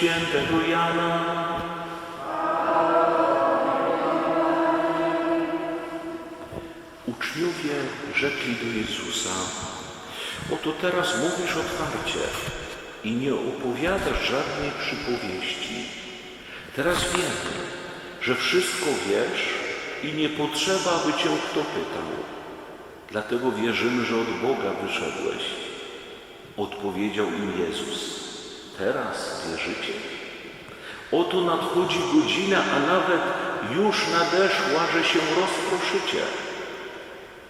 świętego Jana. Uczniowie rzekli do Jezusa, oto teraz mówisz otwarcie i nie opowiadasz żadnej przypowieści. Teraz wiemy, że wszystko wiesz i nie potrzeba, aby cię kto pytał. Dlatego wierzymy, że od Boga wyszedłeś. Odpowiedział im Jezus. Teraz wierzycie? Oto nadchodzi godzina, a nawet już nadeszła, że się rozproszycie.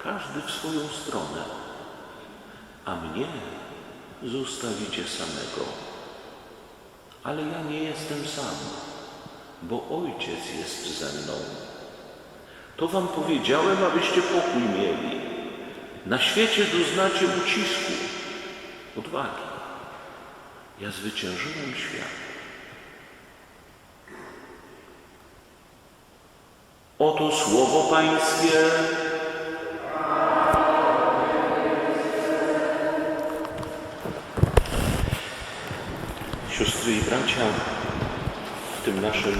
Każdy w swoją stronę, a mnie zostawicie samego. Ale ja nie jestem sam, bo Ojciec jest ze mną. To wam powiedziałem, abyście pokój mieli. Na świecie doznacie ucisku, odwagi. Ja zwyciężyłem świat. Oto słowo Pańskie. Siostry i bracia, w tym naszym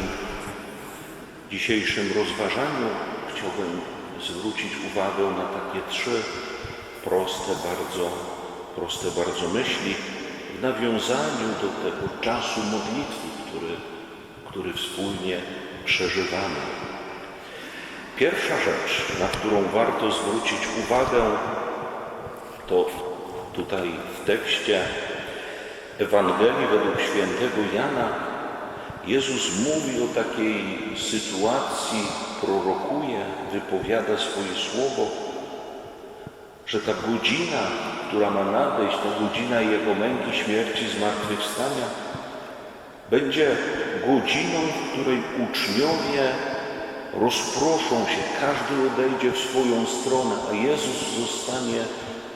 dzisiejszym rozważaniu chciałbym zwrócić uwagę na takie trzy proste bardzo, proste bardzo myśli nawiązaniu do tego czasu modlitwy, który, który wspólnie przeżywamy. Pierwsza rzecz, na którą warto zwrócić uwagę, to tutaj w tekście Ewangelii według świętego Jana Jezus mówi o takiej sytuacji, prorokuje, wypowiada swoje słowo, że ta godzina, która ma nadejść, ta godzina Jego męki, śmierci, zmartwychwstania, będzie godziną, w której uczniowie rozproszą się, każdy odejdzie w swoją stronę, a Jezus zostanie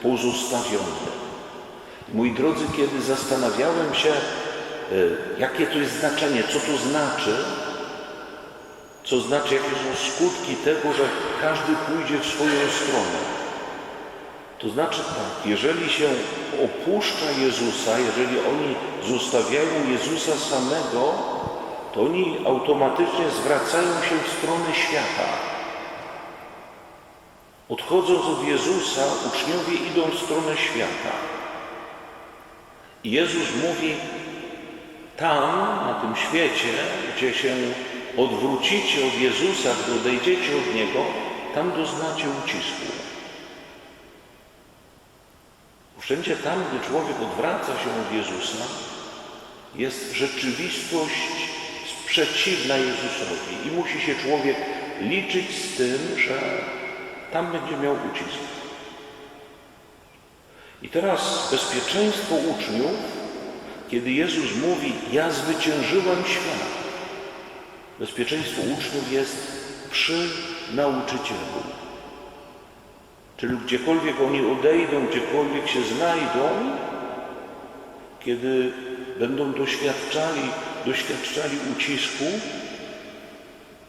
pozostawiony. Moi drodzy, kiedy zastanawiałem się, e, jakie to jest znaczenie, co to znaczy, co znaczy, jakie są skutki tego, że każdy pójdzie w swoją stronę. To znaczy tak, jeżeli się opuszcza Jezusa, jeżeli oni zostawiają Jezusa samego, to oni automatycznie zwracają się w stronę świata. Odchodząc od Jezusa, uczniowie idą w stronę świata. I Jezus mówi, tam, na tym świecie, gdzie się odwrócicie od Jezusa, gdy odejdziecie od Niego, tam doznacie ucisku. Wszędzie tam, gdy człowiek odwraca się od Jezusa, jest rzeczywistość sprzeciwna Jezusowi i musi się człowiek liczyć z tym, że tam będzie miał ucisk. I teraz bezpieczeństwo uczniów, kiedy Jezus mówi, ja zwyciężyłem świat. Bezpieczeństwo uczniów jest przy nauczycielu. Czyli gdziekolwiek oni odejdą, gdziekolwiek się znajdą, kiedy będą doświadczali, doświadczali ucisku,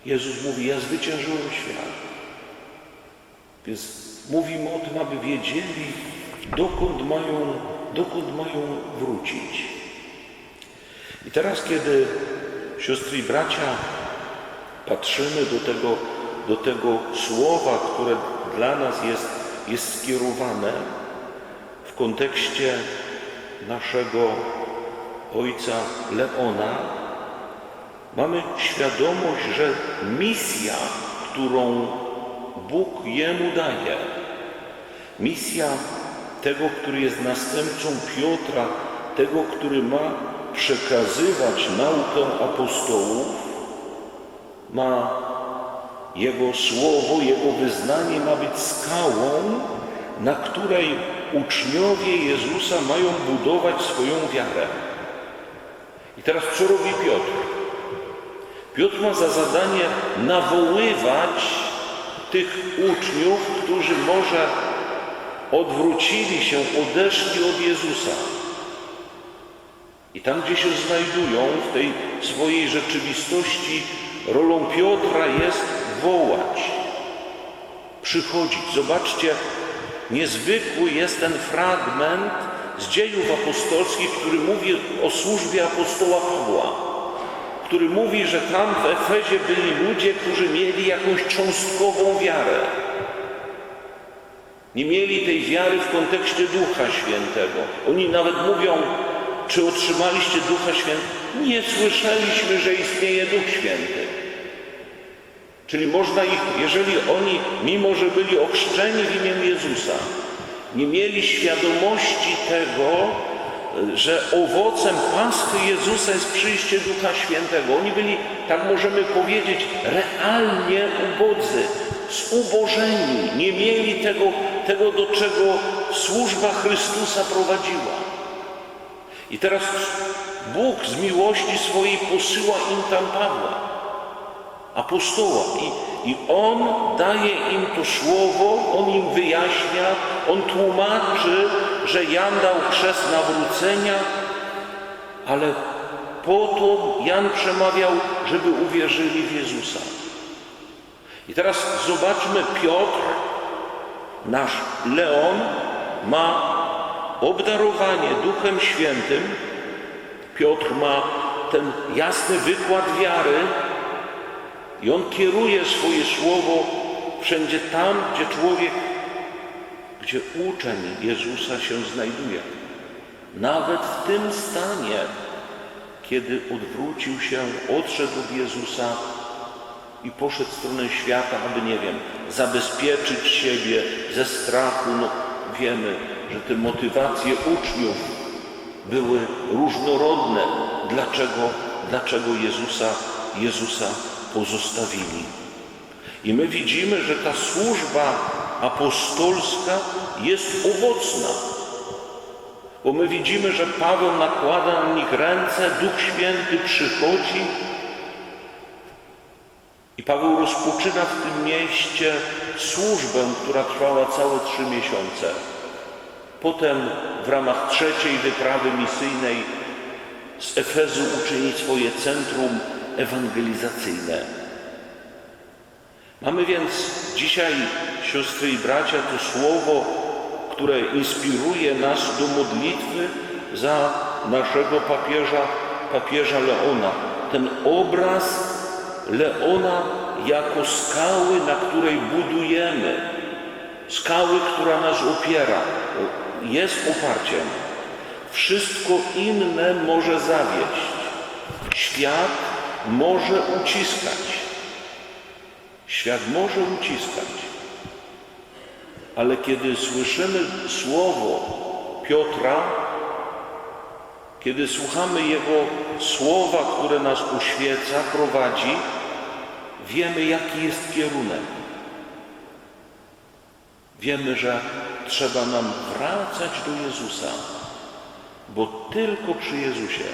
Jezus mówi, ja zwyciężyłem świat. Więc mówimy o tym, aby wiedzieli, dokąd mają, dokąd mają wrócić. I teraz, kiedy siostry i bracia patrzymy do tego, do tego słowa, które dla nas jest, jest skierowane w kontekście naszego ojca Leona, mamy świadomość, że misja, którą Bóg jemu daje, misja tego, który jest następcą Piotra, tego, który ma przekazywać naukę apostołów, ma Jego słowo, Jego wyznanie ma być skałą, na której uczniowie Jezusa mają budować swoją wiarę. I teraz co robi Piotr? Piotr ma za zadanie nawoływać tych uczniów, którzy może odwrócili się, odeszli od Jezusa. I tam, gdzie się znajdują, w tej swojej rzeczywistości, rolą Piotra jest wołać, przychodzić. Zobaczcie, niezwykły jest ten fragment z dziejów apostolskich, który mówi o służbie apostoła Pawła, który mówi, że tam w Efezie byli ludzie, którzy mieli jakąś cząstkową wiarę. Nie mieli tej wiary w kontekście Ducha Świętego. Oni nawet mówią, czy otrzymaliście Ducha Świętego? Nie słyszeliśmy, że istnieje Duch Święty. Czyli można ich, jeżeli oni, mimo że byli ochrzczeni w imię Jezusa, nie mieli świadomości tego, że owocem Paschy Jezusa jest przyjście Ducha Świętego. Oni byli, tak możemy powiedzieć, realnie ubodzy, zubożeni. Nie mieli tego, tego do czego służba Chrystusa prowadziła. I teraz Bóg z miłości swojej posyła im tam Pawła apostoła. I, I on daje im to słowo, on im wyjaśnia, on tłumaczy, że Jan dał chrzest nawrócenia, ale po to Jan przemawiał, żeby uwierzyli w Jezusa. I teraz zobaczmy, Piotr, nasz Leon, ma obdarowanie Duchem Świętym. Piotr ma ten jasny wykład wiary, i on kieruje swoje słowo wszędzie tam, gdzie człowiek, gdzie uczeń Jezusa się znajduje. Nawet w tym stanie, kiedy odwrócił się, odszedł od Jezusa i poszedł w stronę świata, aby, nie wiem, zabezpieczyć siebie ze strachu. No, wiemy, że te motywacje uczniów były różnorodne. Dlaczego, dlaczego Jezusa, Jezusa pozostawili. I my widzimy, że ta służba apostolska jest owocna. Bo my widzimy, że Paweł nakłada na nich ręce, Duch Święty przychodzi i Paweł rozpoczyna w tym mieście służbę, która trwała całe trzy miesiące. Potem w ramach trzeciej wyprawy misyjnej z Efezu uczyni swoje centrum ewangelizacyjne. Mamy więc dzisiaj, siostry i bracia, to słowo, które inspiruje nas do modlitwy za naszego papieża, papieża Leona. Ten obraz Leona jako skały, na której budujemy, skały, która nas opiera, jest oparciem. Wszystko inne może zawieść. Świat może uciskać. Świat może uciskać. Ale kiedy słyszymy słowo Piotra, kiedy słuchamy Jego słowa, które nas uświeca, prowadzi, wiemy, jaki jest kierunek. Wiemy, że trzeba nam wracać do Jezusa, bo tylko przy Jezusie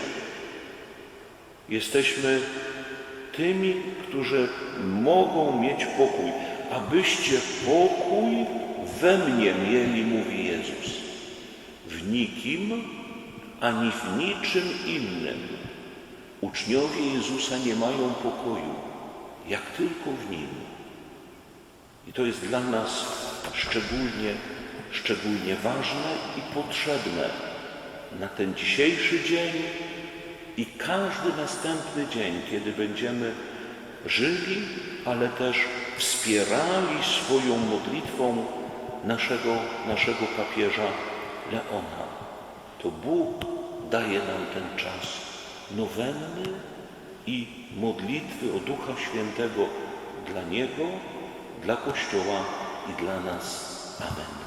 Jesteśmy tymi, którzy mogą mieć pokój. Abyście pokój we mnie mieli, mówi Jezus. W nikim ani w niczym innym. Uczniowie Jezusa nie mają pokoju, jak tylko w Nim. I to jest dla nas szczególnie, szczególnie ważne i potrzebne na ten dzisiejszy dzień, i każdy następny dzień, kiedy będziemy żyli, ale też wspierali swoją modlitwą naszego, naszego papieża Leona, to Bóg daje nam ten czas nowenny i modlitwy o Ducha Świętego dla Niego, dla Kościoła i dla nas. Amen.